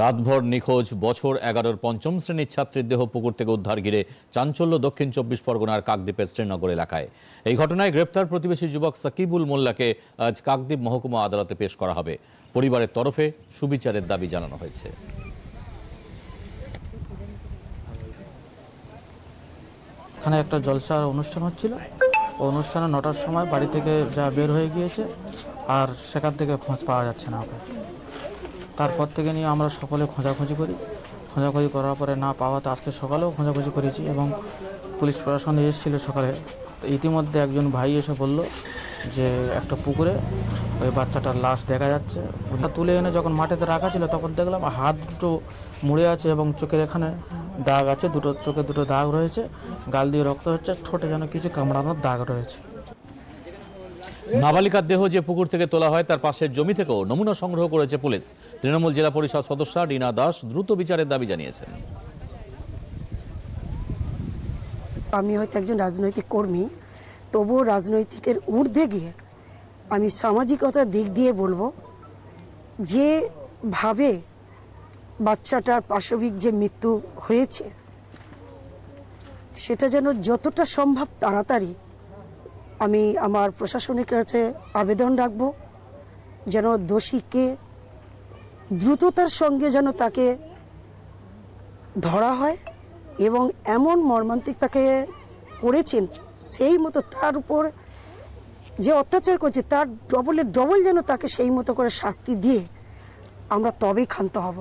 রাতভর নিখোঁজ, বছর এগারোর পঞ্চম শ্রেণির ছাত্রীর দেহ পুকুর থেকে উদ্ধার ঘিরে চাঞ্চল্য দক্ষিণ চব্বিশ পরগনার কাকদ্বীপের শ্রীনগর এলাকায়। এই ঘটনায় গ্রেপ্তার প্রতিবেশী যুবক সাকিবুল মোল্লাকে আজ কাকদ্বীপ মহকুমা আদালতে পেশ করা হবে। পরিবারের তরফে সুবিচারের দাবি জানানো হয়েছে। এখানে একটা জলসার অনুষ্ঠান হচ্ছিল। অনুষ্ঠানে নটার সময় বাড়ি থেকে যা বের হয়ে গিয়েছে, আর সেখান থেকে খোঁজ পাওয়া যাচ্ছে না ওকে। তারপর থেকে নিয়ে আমরা সকলে খোঁজাখুঁজি করি। খোঁজাখুঁজি করার পরে না পাওয়াতে আজকে সকালেও খোঁজাখুঁজি করেছি এবং পুলিশ প্রশাসন এসেছিল সকালে। ইতিমধ্যে একজন ভাই এসে বলল যে, একটা পুকুরে ওই বাচ্চাটার লাশ দেখা যাচ্ছে। ওটা তুলে এনে যখন মাটিতে রাখা ছিল তখন দেখলাম হাত দুটো মুড়ে আছে এবং চোখের এখানে দাগ আছে। দুটো চোখে দুটো দাগ রয়েছে। গাল দিয়ে রক্ত হচ্ছে। ঠোঁটে যেন কিছু কামড়ানোর দাগ রয়েছে। নাবালিকার দেহ যে পুকুর থেকে তোলা হয়, তার পাশের জমি থেকেও নমুনা সংগ্রহ করেছে পুলিশ। তৃণমূল জেলা পরিষদ সদস্য রিনা দাস দ্রুত বিচারের দাবি জানিয়েছেন। আমি হয়তো একজন রাজনৈতিক কর্মী, তবুও রাজনৈতিকের ঊর্ধ্বে গিয়ে আমি সামাজিকতার দিক দিয়ে বলব যেভাবে বাচ্চাটার পাশবিক যে মৃত্যু হয়েছে, সেটা যেন যতটা সম্ভব তাড়াতাড়ি আমি আমার প্রশাসনের কাছে আবেদন রাখব যেন দোষীকে দ্রুততার সঙ্গে যেন তাকে ধরা হয় এবং এমন মর্মান্তিক তাকে করেছেন, সেই মতো তার উপর যে অত্যাচার করছে, তার ডবলে ডবল যেন তাকে সেই মতো করে শাস্তি দিয়ে আমরা তবেই ক্ষান্ত হব।